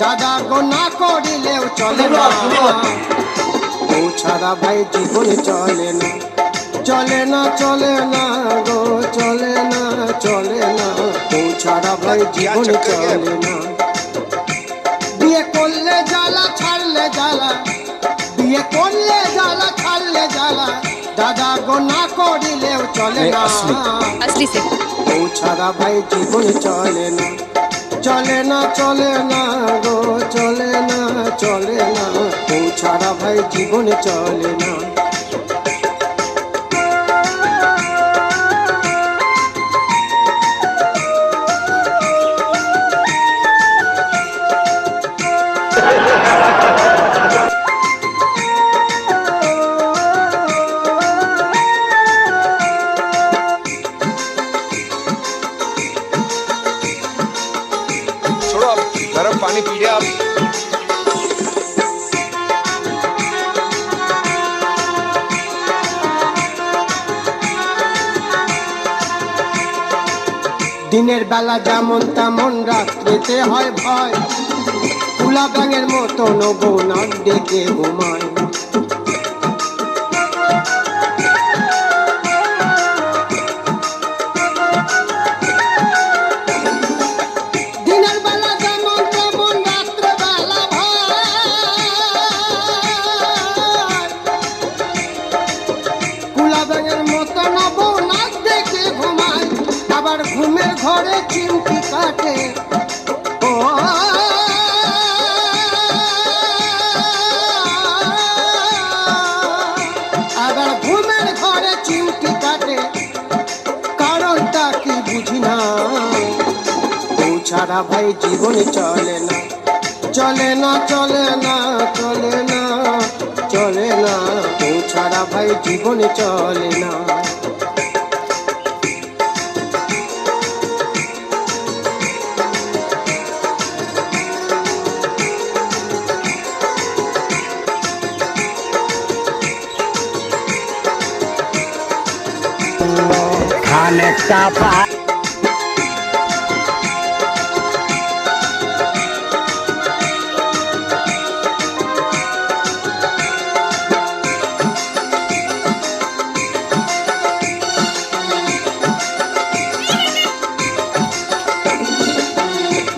দাদা গো না করিলেও চলে না। বউ ছাড়া ভাই জীবন চলে না। চলে না চলে না গো চলে না চলে না। বউ ছাড়া ভাই জীবন চলে না। বিয়ে করলে জ্বালা ছাড়লে জ্বালা। বিয়ে করলে জ্বালা ছাড়লে জ্বালা। দাদা গো না করিলেও চলে না। বউ ছাড়া ভাই জীবন চলে না। চলে না চলে না গো, চলে না চলে না। ও ছাড়া ভাই জীবন চলে না। দিনের বেলা যেমন তেমন রাত্রিতে হয় ভয়। তুলা ব্যাঙের মতন নবো নাক ডেকে ঘুমায়। ঘরে চিমটি কাটে ও আবার ঘুমের ঘরে চিমটি কাটে কারণটা কি বুঝি না ছাড়া ভাই জীবনে চলে না চলে না চলে না চলে না চলে না ছাড়া ভাই জীবনে চলে না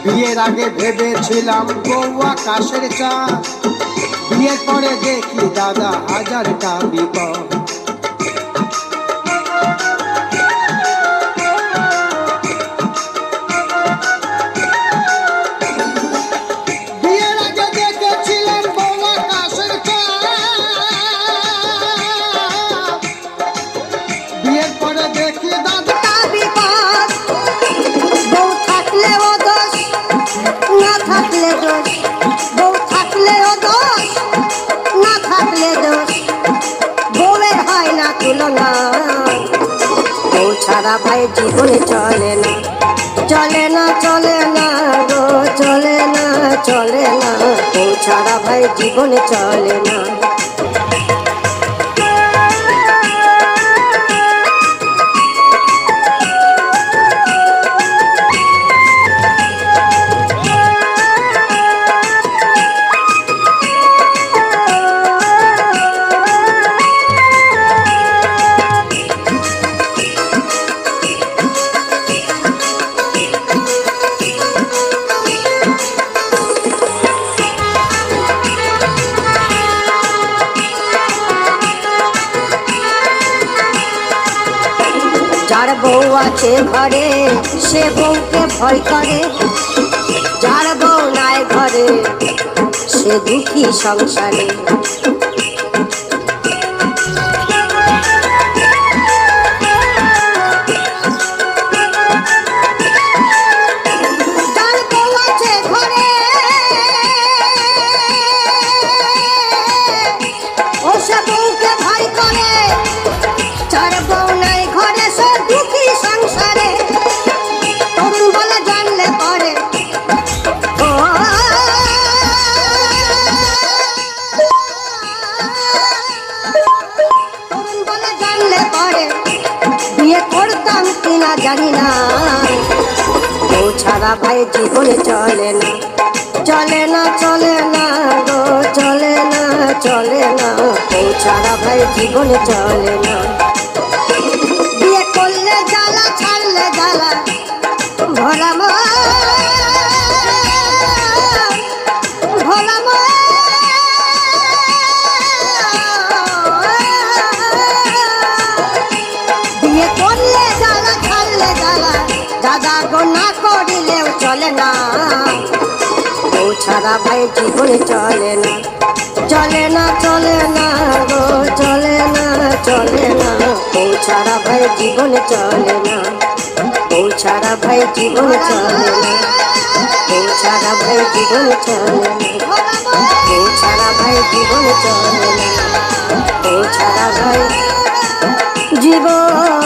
বিয়ের আগে ভেবেছিলাম বউ আকাশের চা বিয়ের পরে দেখি দাদা হাজারটা বিপদ। জীবনে চলে না। চলে না চলে না গো, চলে না চলে না। তো ছাড়া ভাই জীবন চলে না। বউ আছে ঘরে সে বউকে ভয় করে। যার বউ নাই ঘরে সে দুঃখী সংসারে। কিনা জানি না। ও ছাড়া ভাই জীবনে চলে না। চলে না চলে না গো, চলে না চলে না। বউ ছাড়া ভাই জীবনে চলে না। বিয়ে করলে জ্বালা, ছাড়লে জ্বালা। ভোলা না করিলেও চলে না। বউ ছাড়া ভাই জীবনে চলে না। চলে না চলে না গো, চলে না চলে না। বউ ছাড়া ভাই জীবনে চলে না। বউ ছাড়া ভাই জীবনে চলে না। বউ ছাড়া ভাই জীবনে চলে না। বউ ছাড়া ভাই জীবনে চলে না। বউ ছাড়া ভাই জীবন